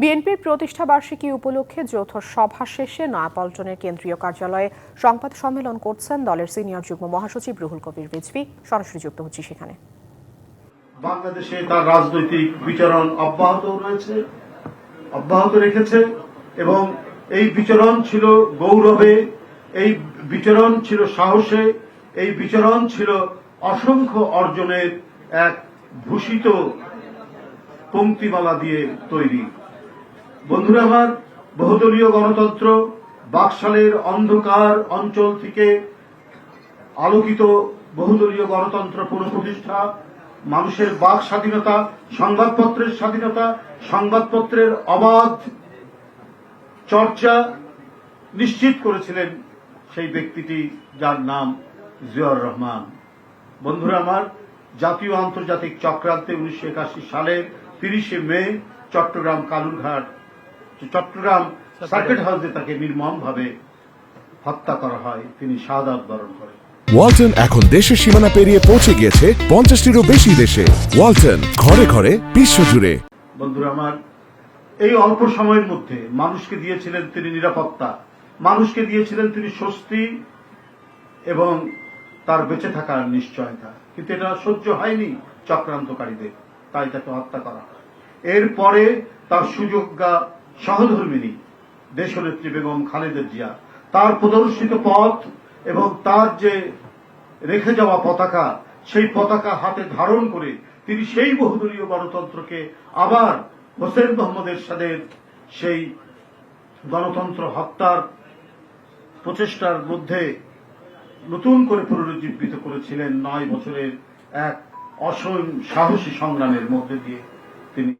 বিএনপির প্রতিষ্ঠা বার্ষিকী উপলক্ষে যৌথ সভা শেষে নয়াপল্টনের কেন্দ্রীয় কার্যালয়ে সংবাদ সম্মেলন করছেন দলের সিনিয়র যুগ্ম মহাসচিব রুহুল কবির রিজভী। সরাসরি যুক্ত হচ্ছি সেখানে। বাংলাদেশে তার রাজনৈতিক বিচরণ অব্যাহত রয়েছে, অব্যাহত রেখেছে এবং এই বিচরণ ছিল গৌরবে, এই বিচরণ ছিল সাহসে, এই বিচরণ ছিল অসংখ্য অর্জনের এক ভূষিত পঙ্ক্তিমালা দিয়ে তৈরি। বন্ধুরা আমার বহুদলীয় গণতন্ত্র বাকশালের অন্ধকার অঞ্চল থেকে আলোকিত বহুদলীয় গণতন্ত্র পুনঃপ্রতিষ্ঠা, মানুষের বাক স্বাধীনতা, সংবাদপত্রের স্বাধীনতা, সংবাদপত্রের অবাধ চর্চা নিশ্চিত করেছিলেন সেই ব্যক্তিটি যার নাম জিয়াউর রহমান। বন্ধুরা আমার, জাতীয় আন্তর্জাতিক চক্রান্তে উনিশশো একাশি সালের তিরিশে মে চট্টগ্রাম কালুরঘাট চট্টগ্রাম সার্কিট হাউসে তাকে নির্মমভাবে হত্যা করা হয় তিনি শাহাদাত বরণ করেন। ওয়ালটন এখন দেশের সীমানা পেরিয়ে পৌঁছে গিয়েছে পঞ্চাশটিরও বেশি দেশে। ওয়ালটন ঘরে ঘরে বিশ্বজুড়ে বন্ধুরা আমার এই অল্প সময়ের মধ্যে মানুষকে দিয়েছিলেন তিনি নিরাপত্তা। মানুষকে দিয়েছিলেন তিনি স্বস্তি এবং তার বেঁচে থাকার নিশ্চয়তা। কিন্তু এটা সহ্য হয়নি চক্রান্তকারীদের তাই তাকে হত্যা করা হয়। এরপরে তার সুযোগ্যা সহধর্মিনী দেশনেত্রী বেগম খালেদা জিয়া, তার প্রদর্শিত পথ এবং তার যে রেখে যাওয়া পতাকা, সেই পতাকা হাতে ধারণ করে তিনি সেই বহুদলীয় গণতন্ত্রকে আবার হোসেন মোহাম্মদ এরশাদের সেই গণতন্ত্র হত্যার প্রচেষ্টার মধ্যে নতুন করে পুনরুজ্জীবিত করেছিলেন নয় বছরের এক অসীম সাহসী সংগ্রামের মধ্যে দিয়ে তিনি।